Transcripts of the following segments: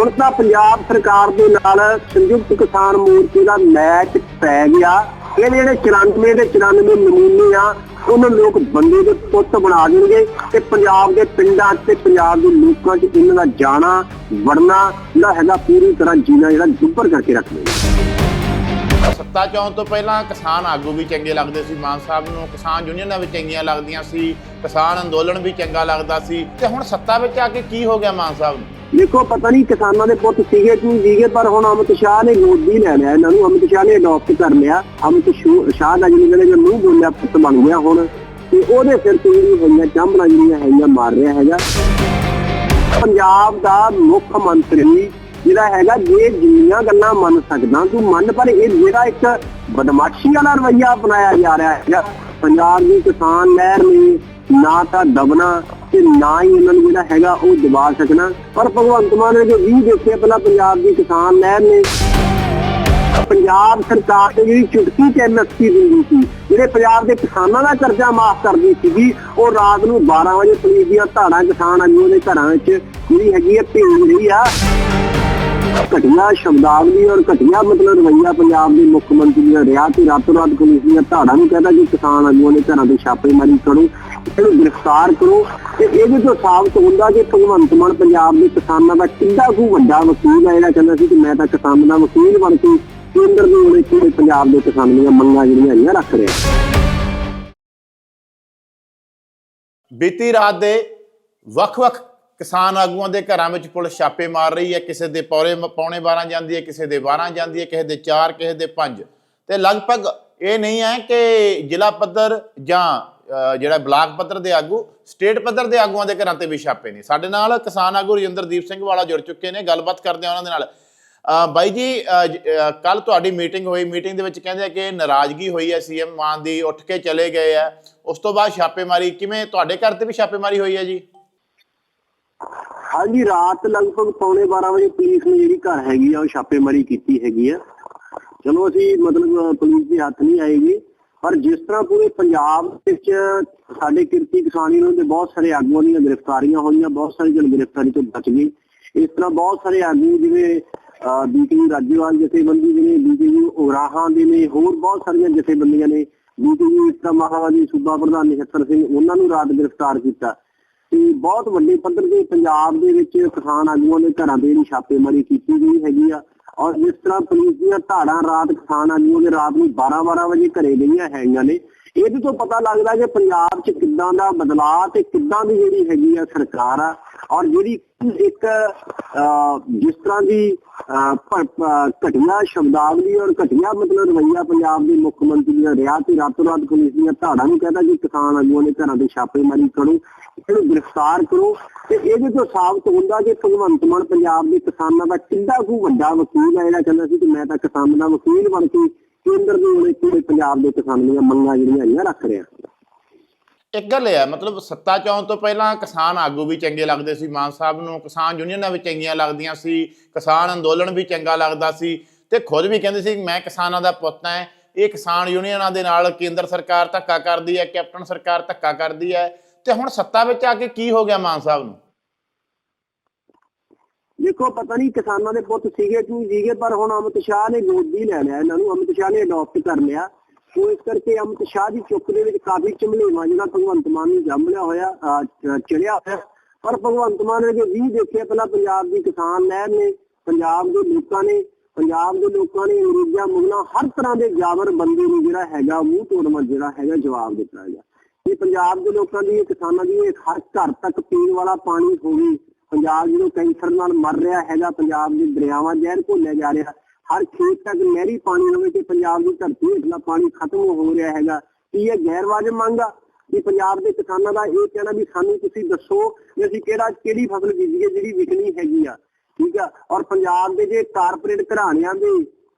ਹੁਣ ਤਾਂ ਪੰਜਾਬ ਸਰਕਾਰ ਦੇ ਨਾਲ ਸੰਯੁਕਤ ਕਿਸਾਨ ਮੋਰਚੇ ਦਾ ਮੈਚ ਪੈ ਗਿਆ। ਇਹ ਜਿਹੜੇ 94 ਦੇ 94 ਨਮੂਨੇ ਆ, ਉਹਨਾਂ ਲੋਕ ਬੰਦੇ ਦੇ ਪੁੱਤ ਬਣਾ ਦੇਣਗੇ ਤੇ ਪੰਜਾਬ ਦੇ ਪਿੰਡਾਂ ਤੇ ਪੰਜਾਬ ਦੇ ਲੋਕਾਂ 'ਚ ਇਹਨਾਂ ਦਾ ਜਾਣਾ, ਵੜਨਾ, ਜਿਹੜਾ ਹੈਗਾ ਪੂਰੀ ਤਰ੍ਹਾਂ ਜੀਣਾ, ਜਿਹੜਾ ਦੁੱਬਰ ਕਰਕੇ ਰੱਖ ਦੇਣਗੇ ਸੱਤਾ ਚੌਣ ਤੋਂ ਪਹਿਲਾਂ ਕਿਸਾਨ ਆਗੂ ਵੀ ਚੰਗੇ ਲੱਗਦੇ ਸੀ, ਮਾਨ ਸਾਹਿਬ ਨੂੰ। ਕਿਸਾਨ ਯੂਨੀਅਨਾਂ ਵੀ ਚੰਗੀਆਂ ਲੱਗਦੀਆਂ ਸੀ, ਕਿਸਾਨ ਅੰਦੋਲਨ ਵੀ ਚੰਗਾ ਲੱਗਦਾ ਸੀ। ਤੇ ਹੁਣ ਸੱਤਾ ਵਿੱਚ ਆ ਕੇ ਕੀ ਹੋ ਗਿਆ ਮਾਨ ਸਾਹਿਬ? ਨੂੰ ਦੇਖੋ, ਪਤਾ ਨਹੀਂ ਕਿਸਾਨਾਂ ਦੇ ਪੁੱਤ ਸੀਗੇ ਕਿ ਨਹੀਂ ਸੀਗੇ, ਪਰ ਹੁਣ ਅਮਿਤ ਸ਼ਾਹ ਨੇ ਗੋਦੀ ਲੈ ਲਿਆ। ਇਹਨਾਂ ਨੂੰ ਅਮਿਤ ਸ਼ਾਹ ਨੇ ਅਡਾਪਟ ਕਰ ਲਿਆ। ਅਮਿਤ ਸ਼ਾਹ ਦਾ ਜਿਹਨੇ ਜਿਹੜੇ ਮੂੰਹ ਬੋਲਿਆ, ਪੁੱਤ ਬਣ ਗਿਆ ਹੁਣ। ਤੇ ਉਹਦੇ ਸਿਰ ਤੇ ਜਿਹੜੀ ਹੋਈਆਂ ਚਾਂਬਲਾਂ ਜਿਹੜੀਆਂ ਹੈਗੀਆਂ, ਮਾਰ ਰਿਹਾ ਹੈਗਾ। ਪੰਜਾਬ ਦਾ ਮੁੱਖ ਮੰਤਰੀ ਜਿਹੜਾ ਹੈਗਾ, ਜੇ ਜਿੰਨੀਆਂ ਗੱਲਾਂ ਮੰਨ ਸਕਦਾ ਤੂੰ ਮੰਨ, ਪਰ ਇਹ ਜਿਹੜਾ ਇੱਕ ਬਦਮਾਸ਼ੀ ਵਾਲਾ ਰਵਈਆ ਅਪਣਾਇਆ ਜਾ ਰਿਹਾ ਹੈਗਾ। ਪੰਜਾਬ ਦੀ ਕਿਸਾਨ ਲਹਿਰ ਨੇ ਨਾ ਤਾਂ ਦਬਣਾ ਤੇ ਨਾ ਹੀ ਉਹਨਾਂ ਨੂੰ ਜਿਹੜਾ ਹੈਗਾ ਉਹ ਦਬਾ ਸਕਣਾ। ਪਰ ਭਗਵੰਤ ਮਾਨ ਨੇ ਜੋ ਵੀ ਦੇਖਿਆ, ਪਹਿਲਾਂ ਪੰਜਾਬ ਦੀ ਕਿਸਾਨ ਲਹਿਰ ਨੇ। ਪੰਜਾਬ ਸਰਕਾਰ ਤੇ ਜਿਹੜੀ ਚੁਟਕੀ ਤੇ ਐਮਐਸਪੀ ਦਿੰਦੀ ਸੀ, ਜਿਹੜੇ ਪੰਜਾਬ ਦੇ ਕਿਸਾਨਾਂ ਦਾ ਕਰਜ਼ਾ ਮਾਫ ਕਰਦੀ ਸੀਗੀ, ਉਹ ਰਾਤ ਨੂੰ 12 ਵਜੇ ਪੁਲਿਸ ਦੀਆਂ ਧਾੜਾਂ ਕਿਸਾਨ ਆਗੂਆਂ ਦੇ ਘਰਾਂ ਵਿੱਚ ਜਿਹੜੀ ਹੈਗੀ ਹੈ ਭੇਜ ਰਹੀ ਆ। ਘਟੀਆ ਸ਼ਬਦਾਵਲੀ ਔਰ ਘਟੀਆ ਮਤਲਬ ਰਵਈਆ ਪੰਜਾਬ ਦੇ ਮੁੱਖ ਮੰਤਰੀ ਦਾ ਰਿਹਾ ਤੇ ਰਾਤੋਂ ਰਾਤ ਪੁਲਿਸ ਦੀਆਂ ਧਾੜਾਂ ਨੂੰ ਕਹਿੰਦਾ ਕਿ ਕਿਸਾਨ ਆਗੂਆਂ ਦੇ ਘਰਾਂ ਤੇ ਛਾਪੇਮਾਰੀ ਕਰੋ, ਇਹਨੂੰ ਗ੍ਰਿਫਤਾਰ ਕਰੋ ਤੇ ਇਹਦੇ ਤੋਂ ਸਾਬਤ ਹੁੰਦਾ ਕਿ ਭਗਵੰਤ ਮਾਨ ਪੰਜਾਬ ਦੇ ਕਿਸਾਨਾਂ ਦਾ ਕਿੰਨਾ ਕੁ ਵੱਡਾ ਵਕੀਲ ਹੈ ਜਿਹੜਾ ਕਹਿੰਦਾ ਸੀ ਕਿ ਮੈਂ ਤਾਂ ਕਿਸਾਨ ਦਾ ਵਕੀਲ ਬਣ ਕੇ ਕੇਂਦਰ ਦੇ ਉਹਨੇ ਪੂਰੇ ਪੰਜਾਬ ਦੇ ਕਿਸਾਨਾਂ ਦੀਆਂ ਮੰਗਾਂ ਜਿਹੜੀਆਂ ਹੈਗੀਆਂ ਰੱਖ ਰਿਹਾ। ਬੀਤੀ ਰਾਤ ਦੇ ਵੱਖ-ਵੱਖ ਕਿਸਾਨ ਆਗੂਆਂ ਦੇ ਘਰਾਂ ਵਿੱਚ ਪੁਲਿਸ ਛਾਪੇ ਮਾਰ ਰਹੀ ਹੈ, ਕਿਸੇ ਦੇ ਪੌਰੇ ਪੌਣੇ 12 ਜਾਂਦੀ ਹੈ, ਕਿਸੇ ਦੇ 12 ਜਾਂਦੀ ਹੈ, ਕਿਸੇ ਦੇ 4 ਕਿਸੇ ਦੇ 5 ਤੇ ਲਗਭਗ ਇਹ ਨਹੀਂ ਹੈ ਕਿ ਜ਼ਿਲ੍ਹਾ ਪੱਧਰ ਜਾਂ ਜਿਹੜਾ ਬਲਾਕ ਪੱਧਰ ਦੇ ਆਗੂ, ਸਟੇਟ ਪੱਧਰ ਦੇ ਆਗੂਆਂ ਦੇ ਘਰਾਂ ਤੇ ਵੀ ਛਾਪੇ ਨੇ। ਸਾਡੇ ਨਾਲ ਕਿਸਾਨ ਆਗੂ ਰਜਿੰਦਰਦੀਪ ਸਿੰਘ ਵਾਲਾ ਜੁੜ ਚੁੱਕੇ ਨੇ, ਗੱਲਬਾਤ ਕਰਦੇ ਆ ਉਹਨਾਂ ਦੇ ਨਾਲ। ਬਾਈ ਜੀ ਕੱਲ ਤੁਹਾਡੀ ਮੀਟਿੰਗ ਹੋਈ। ਮੀਟਿੰਗ ਦੇ ਵਿੱਚ ਕਹਿੰਦੇ ਆ ਕਿ ਨਾਰਾਜ਼ਗੀ ਹੋਈ ਹੈ, ਸੀਐਮ ਮਾਨ ਦੀ ਉੱਠ ਕੇ ਚਲੇ ਗਏ ਆ। ਉਸ ਤੋਂ ਬਾਅਦ ਛਾਪੇਮਾਰੀ, ਕਿਵੇਂ ਤੁਹਾਡੇ ਘਰ ਤੇ ਵੀ ਛਾਪੇਮਾਰੀ ਹੋਈ ਹੈ ਜੀ? ਹਾਂਜੀ, ਰਾਤ ਲਗਭਗ ਪੌਣੇ 12 ਵਜੇ ਪੁਲਿਸ ਨੇ ਜਿਹੜੀ ਘਰ ਹੈਗੀ ਆ, ਉਹ ਛਾਪੇਮਾਰੀ ਕੀਤੀ ਹੈਗੀ ਆ। ਚਲੋ ਅਸੀਂ ਮਤਲਬ ਪੁਲਿਸ ਦੇ ਹੱਥ ਨਹੀਂ ਆਏਗੀ, ਪਰ ਜਿਸ ਤਰ੍ਹਾਂ ਪੂਰੇ ਪੰਜਾਬ ਵਿੱਚ ਸਾਡੇ ਕਿਰਤੀ ਕਿਸਾਨ ਯੂਨੀਅਨ ਦੇ ਬਹੁਤ ਸਾਰੇ ਆਗੂਆਂ ਦੀਆਂ ਗ੍ਰਿਫਤਾਰੀਆਂ ਹੋਈਆਂ, ਬਹੁਤ ਸਾਰੇ ਜਨ ਗ੍ਰਿਫਤਾਰੀ ਤੋਂ ਬਚ ਗਏ ਇਸ ਤਰ੍ਹਾਂ ਬਹੁਤ ਸਾਰੇ ਆਗੂ ਜਿਵੇਂ ਬੀਟੀਯੂ ਰਾਜੇਵਾਲ ਜਥੇਬੰਦੀ ਦੇ ਨੇ ਬੀਟੀਯੂ ਉਗਰਾਹਾਂ ਦੇ ਨੇ, ਹੋਰ ਬਹੁਤ ਸਾਰੀਆਂ ਜਥੇਬੰਦੀਆਂ ਨੇ। ਬੀਟੀਯੂ ਇਸਤਾ ਮਹਾਵਾਦੀ ਸੂਬਾ ਪ੍ਰਧਾਨ ਨਿਹੱਤਰ ਸਿੰਘ, ਉਹਨਾਂ ਨੂੰ ਰਾਤ ਗ੍ਰਿਫਤਾਰ ਕੀਤਾ। ਤੇ ਬਹੁਤ ਵੱਡੇ ਪੱਧਰ ਤੇ ਪੰਜਾਬ ਦੇ ਵਿੱਚ ਕਿਸਾਨ ਆਗੂਆਂ ਦੇ ਘਰਾਂ ਦੇ ਜਿਹੜੀ ਛਾਪੇਮਾਰੀ ਕੀਤੀ ਗਈ ਹੈਗੀ ਆ। ਔਰ ਜਿਸ ਤਰ੍ਹਾਂ ਪੁਲਿਸ ਦੀਆਂ ਧਾੜਾਂ ਰਾਤ ਕਿਸਾਨ ਆਗੂਆਂ ਦੇ ਰਾਤ ਨੂੰ 12-12 ਵਜੇ ਘਰੇ ਗਈਆਂ ਹੈਗੀਆਂ ਨੇ ਇਹਦੇ ਤੋਂ ਪਤਾ ਲੱਗਦਾ ਕਿ ਪੰਜਾਬ 'ਚ ਕਿੱਦਾਂ ਦਾ ਬਦਲਾਅ ਤੇ ਕਿੱਦਾਂ ਦੀ ਜਿਹੜੀ ਹੈਗੀ ਆ ਸਰਕਾਰ ਆ ਔਰ ਜਿਹੜੀ ਇੱਕ ਜਿਸ ਤਰ੍ਹਾਂ ਦੀ ਅਹ, ਘਟੀਆ ਸ਼ਬਦਾਵਲੀ ਔਰ ਘਟੀਆ ਮਤਲਬ ਰਵਈਆ ਪੰਜਾਬ ਦੇ ਮੁੱਖ ਮੰਤਰੀ ਦਾ ਰਿਹਾ ਤੇ ਰਾਤੋਂ ਰਾਤ ਪੁਲਿਸ ਦੀਆਂ ਧਾੜਾਂ ਨੂੰ ਕਹਿੰਦਾ ਕਿ ਕਿਸਾਨ ਆਗੂਆਂ ਦੇ ਘਰਾਂ ਤੇ ਛਾਪੇਮਾਰੀ ਕਰੋ ਇਹਨੂੰ ਗ੍ਰਿਫਤਾਰ ਕਰੋ ਤੇ ਇਹਦੇ ਤੋਂ ਸਾਬਤ ਹੁੰਦਾ ਕਿ ਭਗਵੰਤ ਮਾਨ ਪੰਜਾਬ ਦੇ ਕਿਸਾਨਾਂ ਦਾ ਕਿੰਨਾ ਕੁ ਵੱਡਾ ਵਕੀਲ ਹੈ ਜਿਹੜਾ ਕਹਿੰਦਾ ਸੀ ਕਿ ਮੈਂ ਤਾਂ ਕਿਸਾਨ ਦਾ ਵਕੀਲ ਬਣ ਕੇ ਕੇਂਦਰ ਦੇ ਉਹਨੇ ਪੂਰੇ ਪੰਜਾਬ ਦੇ ਕਿਸਾਨਾਂ ਦੀਆਂ ਮੰਗਾਂ ਜਿਹੜੀਆਂ ਹੈਗੀਆਂ ਰੱਖ ਰਿਹਾ। ਇੱਕ ਗੱਲ ਇਹ ਹੈ ਮਤਲਬ ਸੱਤਾ ਚੌਣ ਤੋਂ ਪਹਿਲਾਂ ਕਿਸਾਨ ਆਗੂ ਵੀ ਚੰਗੇ ਲੱਗਦੇ ਸੀ, ਮਾਨ ਸਾਹਿਬ ਨੂੰ, ਕਿਸਾਨ ਯੂਨੀਅਨਾਂ ਵੀ ਚੰਗੀਆਂ ਲੱਗਦੀਆਂ ਸੀ, ਕਿਸਾਨ ਅੰਦੋਲਨ ਵੀ ਚੰਗਾ ਲੱਗਦਾ ਸੀ ਤੇ ਖੁਦ ਵੀ ਕਹਿੰਦੇ ਸੀ, ਮੈਂ ਕਿਸਾਨਾਂ ਦਾ ਪੁੱਤ ਹਾਂ, ਇਹ ਕਿਸਾਨ ਯੂਨੀਅਨਾਂ ਦੇ ਨਾਲ ਕੇਂਦਰ ਸਰਕਾਰ ਧੱਕਾ ਕਰਦੀ ਹੈ, ਕੈਪਟਨ ਸਰਕਾਰ ਧੱਕਾ ਕਰਦੀ ਹੈ ਤੇ ਹੁਣ ਸੱਤਾ ਵਿੱਚ ਆ ਕੇ ਕੀ ਹੋ ਗਿਆ ਮਾਨ ਸਾਹਿਬ ਨੂੰ? ਦੇਖੋ, ਪਤਾ ਨਹੀਂ ਕਿਸਾਨਾਂ ਦੇ ਪੁੱਤ ਸੀਗੇ ਕਿ ਸੀਗੇ, ਪਰ ਹੁਣ ਅਮਿਤ ਸ਼ਾਹ ਨੇ ਗੋਦੀ ਲੈ ਲਿਆ, ਇਹਨਾਂ ਨੂੰ ਅਮਿਤ ਸ਼ਾਹ ਨੇ ਅਡਾਪਟ ਕਰ ਲਿਆ। ਸੋ ਇਸ ਕਰਕੇ ਅਮਿਤ ਸ਼ਾਹ ਦੀ ਚੁੱਕ ਦੇ ਵਿੱਚ ਕਾਫੀ ਝਮਲੇਵਾ ਜਿਹੜਾ ਭਗਵੰਤ ਮਾਨ ਨੂੰ ਜੰਮਲਿਆ ਹੋਇਆ ਚੜਿਆ ਹੋਇਆ। ਪਰ ਭਗਵੰਤ ਮਾਨ ਨੇ ਜੋ ਵੀ ਦੇਖਿਆ, ਪਹਿਲਾਂ ਪੰਜਾਬ ਦੀ ਕਿਸਾਨ ਲਹਿਰ ਨੇ, ਪੰਜਾਬ ਦੇ ਲੋਕਾਂ ਨੇ, ਪੰਜਾਬ ਦੇ ਲੋਕਾਂ ਨੇ ਅੰਗਰੇਜ਼ਾਂ, ਮੁਗਲਾਂ, ਹਰ ਤਰ੍ਹਾਂ ਦੇ ਜਾਬਰ ਬੰਦੇ ਨੂੰ ਜਿਹੜਾ ਹੈਗਾ, ਮੂੰਹ ਤੋੜਵਾ ਜਿਹੜਾ ਹੈਗਾ, ਜਵਾਬ ਦਿੱਤਾ ਹੈਗਾ ਇਹ ਪੰਜਾਬ ਦੇ ਲੋਕਾਂ ਦੀ ਕਿਸਾਨਾਂ ਦੀ, ਇਹ ਹਰ ਘਰ ਤੱਕ ਪੀਣ ਵਾਲਾ ਪਾਣੀ ਹੋਵੇ ਪੰਜਾਬ ਜਦੋਂ ਕੈਂਸਰ ਨਾਲ ਮਰ ਰਿਹਾ ਹੈਗਾ, ਪੰਜਾਬ ਦੇ ਦਰਿਆਵਾਂ ਜ਼ਹਿਰ ਘੋਲਿਆ ਜਾ ਰਿਹਾ। ਹਰ ਖੇਤ ਤੱਕ ਨਹਿਰੀ ਪਾਣੀ ਹੋਵੇ ਤੇ ਪੰਜਾਬ ਦੀ ਧਰਤੀ ਹੇਠਲਾ ਪਾਣੀ ਖਤਮ ਹੋ ਰਿਹਾ ਹੈਗਾ। ਕੀ ਇਹ ਗੈਰ ਵਾਜਬ ਮੰਗ ਆ? ਕਿ ਪੰਜਾਬ ਦੇ ਕਿਸਾਨਾਂ ਦਾ ਇਹ ਕਹਿਣਾ ਵੀ ਸਾਨੂੰ ਤੁਸੀਂ ਦੱਸੋ ਵੀ ਅਸੀਂ ਕਿਹੜਾ, ਕਿਹੜੀ ਫਸਲ ਬੀਜੀਏ ਜਿਹੜੀ ਵਿਕਣੀ ਹੈਗੀ ਆ। ਠੀਕ ਆ? ਔਰ ਪੰਜਾਬ ਦੇ ਜੇ ਕਾਰਪੋਰੇਟ ਘਰਾਣਿਆਂ ਦੇ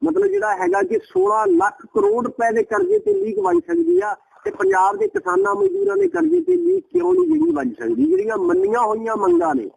ਮਤਲਬ ਜਿਹੜਾ ਹੈਗਾ ਕਿ 16 ਲੱਖ ਕਰੋੜ ਰੁਪਏ ਦੇ ਕਰਜ਼ੇ ਤੇ ਲੀਕ ਬਣ ਸਕਦੀ ਆ ਤੇ ਪੰਜਾਬ ਦੇ ਕਿਸਾਨਾਂ ਮਜ਼ਦੂਰਾਂ ਦੇ ਕਰਜ਼ੇ ਤੇ ਲੀਕ ਕਿਉਂ ਨਹੀਂ ਜਿਹੜੀ ਬਣ ਸਕਦੀ? ਜਿਹੜੀਆਂ ਮੰਨੀਆਂ ਹੋਈਆਂ ਮੰਗਾਂ ਨੇ।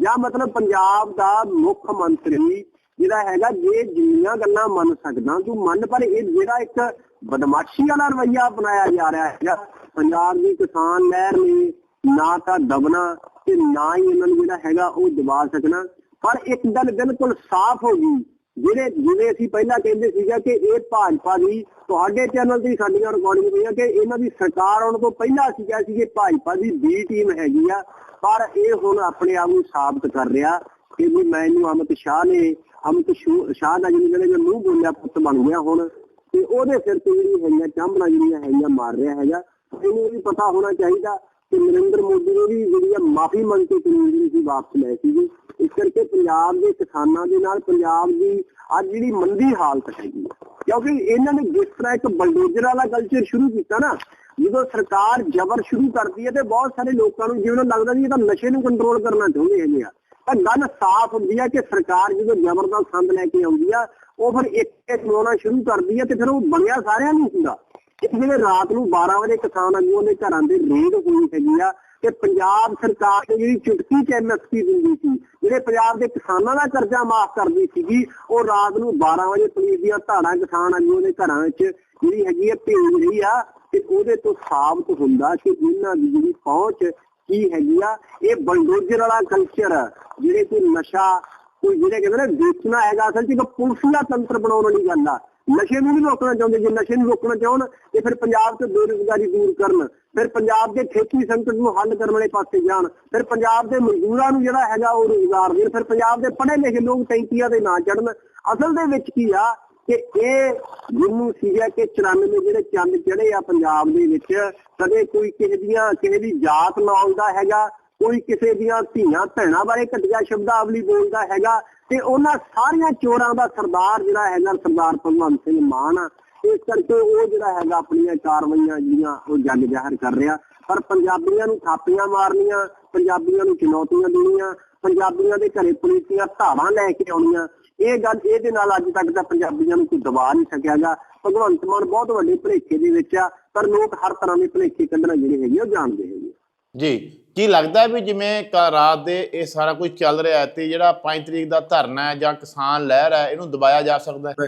ਜਾਂ ਮਤਲਬ ਪੰਜਾਬ ਦਾ ਮੁੱਖ ਮੰਤਰੀ ਜਿਹੜਾ ਹੈਗਾ ਜੇ ਜਿੰਨੀਆਂ ਗੱਲਾਂ ਮੰਨ ਸਕਦਾ ਤੂੰ ਮੰਨ, ਪਰ ਇਹ ਜਿਹੜਾ ਇੱਕ ਬਦਮਾਸ਼ੀ ਵਾਲਾ ਰਵਈਆ ਅਪਣਾਇਆ ਜਾ ਰਿਹਾ ਹੈਗਾ, ਪੰਜਾਬ ਦੀ ਕਿਸਾਨ ਲਹਿਰ ਨੇ ਨਾ ਤਾਂ ਦਬਣਾ ਤੇ ਨਾ ਹੀ ਇਹਨਾਂ ਨੂੰ ਜਿਹੜਾ ਹੈਗਾ ਉਹ ਦਬਾ ਸਕਣਾ, ਪਰ ਇੱਕ ਗੱਲ ਬਿਲਕੁਲ ਸਾਫ਼ ਹੋ ਗਈ, ਜਿਹੜੇ, ਜਿਵੇਂ ਅਸੀਂ ਪਹਿਲਾਂ ਕਹਿੰਦੇ ਸੀਗਾ ਕਿ ਇਹ ਭਾਜਪਾ ਦੀ ਤੁਹਾਡੇ ਚੈਨਲ ਤੇ ਸਾਡੀਆਂ ਰਿਕਾਰਡਿੰਗ ਹੋਈਆਂ ਕਿ ਇਹਨਾਂ ਦੀ ਸਰਕਾਰ ਆਉਣ ਤੋਂ ਪਹਿਲਾਂ ਅਸੀਂ ਕਿਹਾ ਸੀ ਕਿ ਭਾਜਪਾ ਦੀ ਬੀ ਟੀਮ ਹੈਗੀ ਆ, ਪਰ ਇਹ ਹੁਣ ਆਪਣੇ ਆਪ ਨੂੰ ਸਾਬਤ ਕਰ ਰਿਹਾ ਕਿ ਵੀ ਮੈਨੂੰ ਅਮਿਤ ਸ਼ਾਹ ਨੇ ਅਮਿਤ ਸ਼ੂ- ਸ਼ਾਹ ਦਾ ਜਿਹਨੇ ਜਿਹੜੇ ਮੂੰਹ ਬੋਲਿਆ ਪੁੱਤ ਬਣ ਗਿਆ ਹੁਣ, ਤੇ ਉਹਦੇ ਸਿਰ ਤੇ ਜਿਹੜੀ ਹੈਗੀਆਂ ਚਾਂਬਣਾ ਜਿਹੜੀਆਂ ਹੈਗੀਆਂ ਮਾਰ ਰਿਹਾ ਹੈਗਾ, ਇਹਨੂੰ ਵੀ ਪਤਾ ਹੋਣਾ ਚਾਹੀਦਾ ਕਿ ਨਰਿੰਦਰ ਮੋਦੀ ਨੇ ਵੀ ਜਿਹੜੀ ਆ ਮਾਫੀ ਮੰਗ ਕੇ ਕਾਨੂੰਨ ਜਿਹੜੀ ਸੀ ਵਾਪਸ ਲੈ ਸੀਗੀ। ਇਸ ਕਰਕੇ ਪੰਜਾਬ ਦੇ ਕਿਸਾਨਾਂ ਦੇ ਨਾਲ ਪੰਜਾਬ ਦੀ ਅੱਜ ਜਿਹੜੀ ਮੰਦੀ ਹਾਲਤ ਹੈਗੀ ਕਿਉਂਕਿ ਇਹਨਾਂ ਨੇ ਜਿਸ ਤਰ੍ਹਾਂ ਇੱਕ ਬਲਡੋਜ਼ਰ ਵਾਲਾ ਕਲਚਰ ਸ਼ੁਰੂ ਕੀਤਾ ਨਾ, ਜਦੋਂ ਸਰਕਾਰ ਜ਼ਬਰ ਸ਼ੁਰੂ ਕਰਦੀ ਹੈ ਤੇ ਬਹੁਤ ਸਾਰੇ ਲੋਕਾਂ ਨੂੰ ਜਿਵੇਂ ਲੱਗਦਾ ਜੀ ਇਹ ਤਾਂ ਨਸ਼ੇ ਨੂੰ ਕੰਟਰੋਲ ਕਰਨਾ ਚਾਹੁੰਦੇ ਹੈਗੇ ਆ। ਤਾਂ ਗੱਲ ਸਾਫ਼ ਹੁੰਦੀ ਆ ਕਿ ਸਰਕਾਰ ਜਦੋਂ ਜ਼ਬਰ ਦਾ ਸੰਦ ਲੈ ਕੇ ਆਉਂਦੀ ਆ, ਉਹ ਫਿਰ ਇੱਕ ਇੱਕ ਚਲਾਉਣਾ ਸ਼ੁਰੂ ਕਰਦੀ ਹੈ ਤੇ ਫਿਰ ਉਹ ਬਣਿਆ ਸਾਰਿਆਂ ਨੂੰ ਹੁੰਦਾ। ਇਸ ਰਾਤ ਨੂੰ 12 ਵਜੇ ਕਿਸਾਨ ਆਗੂਆਂ ਦੇ ਘਰਾਂ ਦੇ ਰੇਡ ਹੋਈ ਹੈਗੀ ਆ ਤੇ ਪੰਜਾਬ ਸਰਕਾਰ ਨੇ ਜਿਹੜੀ ਚੁਟਕੀ ਚ ਐਮਐਸਪੀ ਦਿੰਦੀ ਸੀ, ਜਿਹੜੇ ਪੰਜਾਬ ਦੇ ਕਿਸਾਨਾਂ ਦਾ ਕਰਜ਼ਾ ਮਾਫ ਕਰਦੀ ਸੀਗੀ, ਉਹ ਰਾਤ ਨੂੰ 12 ਵਜੇ ਪੁਲਿਸ ਦੀਆਂ ਧਾੜਾਂ ਕਿਸਾਨ ਆਗੂਆਂ ਦੇ ਘਰਾਂ ਵਿੱਚ ਜਿਹੜੀ ਹੈਗੀ ਆ ਭੇਜ ਰਹੀ ਆ ਤੇ ਉਹਦੇ ਤੋਂ ਸਾਬਤ ਹੁੰਦਾ ਕਿ ਇਹਨਾਂ ਦੀ ਜਿਹੜੀ ਪਹੁੰਚ ਕੀ ਹੈਗੀ ਆ? ਇਹ ਬਲਡੋਜ਼ਰ ਵਾਲਾ ਕਲਚਰ ਜਿਹੜੇ ਕੋਈ ਨਸ਼ਾ, ਕੋਈ ਜਿਹੜੇ ਕਹਿੰਦੇ ਨੇ ਵੇਚਣਾ ਹੈਗਾ, ਅਸਲ 'ਚ ਇੱਕ ਪੁਲਿਸ ਦਾ ਤੰਤਰ ਬਣਾਉਣ ਵਾਲੀ ਗੱਲ ਆ। ਨਸ਼ੇ ਨੂੰ ਵੀ ਰੋਕਣਾ ਚਾਹੁੰਦੇ, ਜੇ ਨਸ਼ੇ ਨੂੰ ਰੋਕਣਾ ਚਾਹਣ, ਤੇ ਫਿਰ ਪੰਜਾਬ ਤੋਂ ਬੇਰੁਜ਼ਗਾਰੀ ਦੂਰ ਕਰਨ, ਫਿਰ ਪੰਜਾਬ ਦੇ ਖੇਤੀ ਸੰਕਟ ਨੂੰ ਹੱਲ ਕਰਨ ਵਾਲੇ ਪਾਸੇ ਜਾਣ, ਫਿਰ ਪੰਜਾਬ ਦੇ ਮਜ਼ਦੂਰਾਂ ਨੂੰ ਜਿਹੜਾ ਹੈਗਾ ਉਹ ਰੋਜ਼ਗਾਰ ਦੇਣ, ਫਿਰ ਪੰਜਾਬ ਦੇ ਪੜ੍ਹੇ ਲਿਖੇ ਲੋਕ ਟੈਂਕੀਆਂ ਦੇ ਨਾ ਚੜਨ ਅਸਲ ਦੇ ਵਿੱਚ ਕੀ ਆ? ਕਿ ਇਹ ਜਿਹਨੂੰ ਸੀਗਾ ਕਿ 94 ਜਿਹੜੇ ਚੰਦ ਚੜੇ ਆ ਪੰਜਾਬ ਦੇ ਵਿੱਚ, ਕਦੇ ਕੋਈ ਕਿਸੇ ਦੀਆਂ, ਕਿਸੇ ਦੀ ਜਾਤ ਨਾ ਆਉਂਦਾ ਹੈਗਾ, ਕੋਈ ਕਿਸੇ ਦੀਆਂ ਧੀਆਂ ਭੈਣਾਂ ਬਾਰੇ ਘਟੀਆ ਸ਼ਬਦਾਵਲੀ ਬੋਲਦਾ ਹੈਗਾ ਤੇ ਉਹਨਾਂ ਸਾਰੀਆਂ ਚੋਰਾਂ ਦਾ ਸਰਦਾਰ ਜਿਹੜਾ ਹੈਗਾ ਸਰਦਾਰ ਭਗਵੰਤ ਸਿੰਘ ਮਾਨ ਆ। ਇਸ ਕਰਕੇ ਉਹ ਜਿਹੜਾ ਹੈਗਾ ਆਪਣੀਆਂ ਕਾਰਵਾਈਆਂ ਜਿਹੜੀਆਂ ਉਹ ਜੱਗ ਜ਼ਾਹਰ ਕਰ ਰਿਹਾ। ਪਰ ਪੰਜਾਬੀਆਂ ਨੂੰ ਥਾਪੀਆਂ ਮਾਰਨੀਆਂ, ਪੰਜਾਬੀਆਂ ਨੂੰ ਚੁਣੌਤੀਆਂ ਦੇਣੀਆਂ, ਪੰਜਾਬੀਆਂ ਦੇ ਘਰੇ ਪੁਲਿਸ ਦੀਆਂ ਧਾਵਾਂ ਲੈ ਕੇ ਆਉਣੀਆਂ ਇਹ ਗੱਲ ਇਹਦੇ ਨਾਲ ਅੱਜ ਤੱਕ ਤਾਂ ਪੰਜਾਬੀਆਂ ਨੂੰ ਕੋਈ ਦਬਾ ਨਹੀਂ ਸਕਿਆਗਾ ਭਗਵੰਤ ਮਾਨ ਬਹੁਤ ਵੱਡੇ ਭਲੇਖੇ ਦੇ ਵਿੱਚ ਆ ਪਰ ਲੋਕ ਹਰ ਤਰ੍ਹਾਂ ਦੇ ਭਲੇਖੇ ਕੱਢਣਾ ਜਿਹੜੇ ਹੈਗੇ ਉਹ ਜਾਣਦੇ ਹੈਗੇ ਜੀ ਕੀ ਲੱਗਦਾ ਵੀ ਜਿਵੇਂ ਰਾਤ ਦੇ ਇਹ ਸਾਰਾ ਕੁਝ ਚੱਲ ਰਿਹਾ ਤੇ ਜਿਹੜਾ 5 ਤਰੀਕ ਦਾ ਧਰਨਾ ਹੈ ਜਾਂ ਕਿਸਾਨ ਲਹਿਰ ਹੈ ਇਹਨੂੰ ਦਬਾਇਆ ਜਾ ਸਕਦਾ ਹੈ?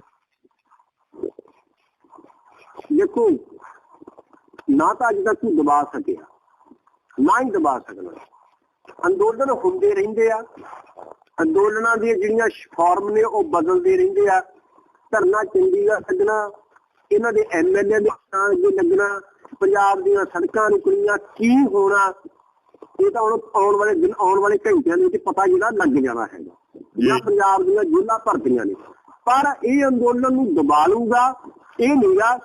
ਦੇਖੋ ਨਾ ਤਾਂ ਅੱਜ ਤੱਕ ਕੋਈ ਦਬਾ ਸਕਿਆ ਨਾ ਹੀ ਦਬਾ ਸਕਣਾ। ਅੰਦੋਲਨ ਹੁੰਦੇ ਰਹਿੰਦੇ ਆ ਅੰਦੋਲਨਾਂ ਦੀਆਂ ਜਿਹੜੀਆਂ ਫਾਰਮ ਨੇ ਉਹ ਬਦਲਦੇ ਰਹਿੰਦੇ ਆ। ਧਰਨਾ ਚੰਡੀਗੜ੍ਹ ਲੱਗਣਾ ਇਹਨਾਂ ਦੇ ਐਮਐਲਏ ਦੇ ਨਾਂ ਅੱਗੇ ਲੱਗਣਾ ਪੰਜਾਬ ਦੀਆਂ ਸੜਕਾਂ ਰੁਕਣੀਆਂ ਕੀ ਹੋਣਾ ਇਹ ਤਾਂ ਹੁਣ ਆਉਣ ਵਾਲੇ ਦਿਨ ਆਉਣ ਵਾਲੇ ਘੰਟਿਆਂ ਦੇ ਵਿੱਚ ਪਤਾ ਜਿਹੜਾ ਲੱਗ ਜਾਣਾ ਹੈਗਾ। ਜਾਂ। ਪੰਜਾਬ ਦੀਆਂ ਜੇਲ੍ਹਾਂ ਭਰਤੀਆਂ ਨੇ ਪਰ ਇਹ ਅੰਦੋਲਨ ਨੂੰ ਦਬਾ ਲੂਗਾ ਇਹ ਨਹੀਂਗਾ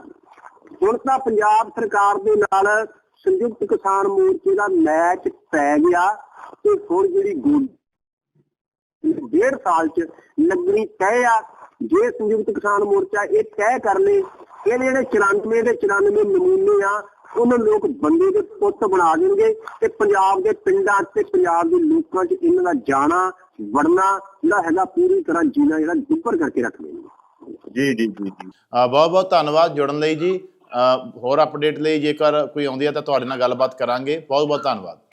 ਹੁਣ ਤਾਂ ਪੰਜਾਬ ਸਰਕਾਰ ਦੇ ਨਾਲ ਸੰਯੁਕਤ ਕਿਸਾਨ ਮੋਰਚੇ ਦਾ ਮੈਚ ਪੈ ਗਿਆ ਤੇ ਹੁਣ ਜਿਹੜੀ ਡੇਢ ਸਾਲ ਚ ਲੱਗਣੀ ਤੈਅ ਆ ਜੇ ਸੰਯੁਕਤ ਕਿਸਾਨ ਮੋਰਚਾ ਇਹ ਤੈਅ ਕਰ ਲੇ ਇਹ ਜਿਹੜੇ 94 ਦੇ 94 ਨਮੂਨੇ ਆ ਉਹਨਾਂ ਲੋਕ ਬੰਦੇ ਦੇ ਪੁੱਤ ਬਣਾ ਦੇਣਗੇ ਤੇ ਪੰਜਾਬ ਦੇ ਪਿੰਡਾਂ ਤੇ ਪੰਜਾਬ ਦੇ ਲੋਕਾਂ 'ਚ ਇਹਨਾਂ ਦਾ ਜਾਣਾ ਵੜਨਾ ਜਿਹੜਾ ਹੈਗਾ ਪੂਰੀ ਤਰ੍ਹਾਂ ਜੀਣਾ ਜਿਹੜਾ ਦੁੱਪਰ ਕਰਕੇ ਰੱਖ ਦੇਣਗੇ। ਜੀ ਜੀ ਜੀ ਜੀ। ਬਹੁਤ ਬਹੁਤ ਧੰਨਵਾਦ ਜੁੜਨ ਲਈ ਜੀ। ਅ, ਹੋਰ ਅਪਡੇਟ ਲਈ ਜੇਕਰ ਕੋਈ ਆਉਂਦੀ ਹੈ ਤਾਂ ਤੁਹਾਡੇ ਨਾਲ ਗੱਲਬਾਤ ਕਰਾਂਗੇ। ਬਹੁਤ ਬਹੁਤ ਧੰਨਵਾਦ।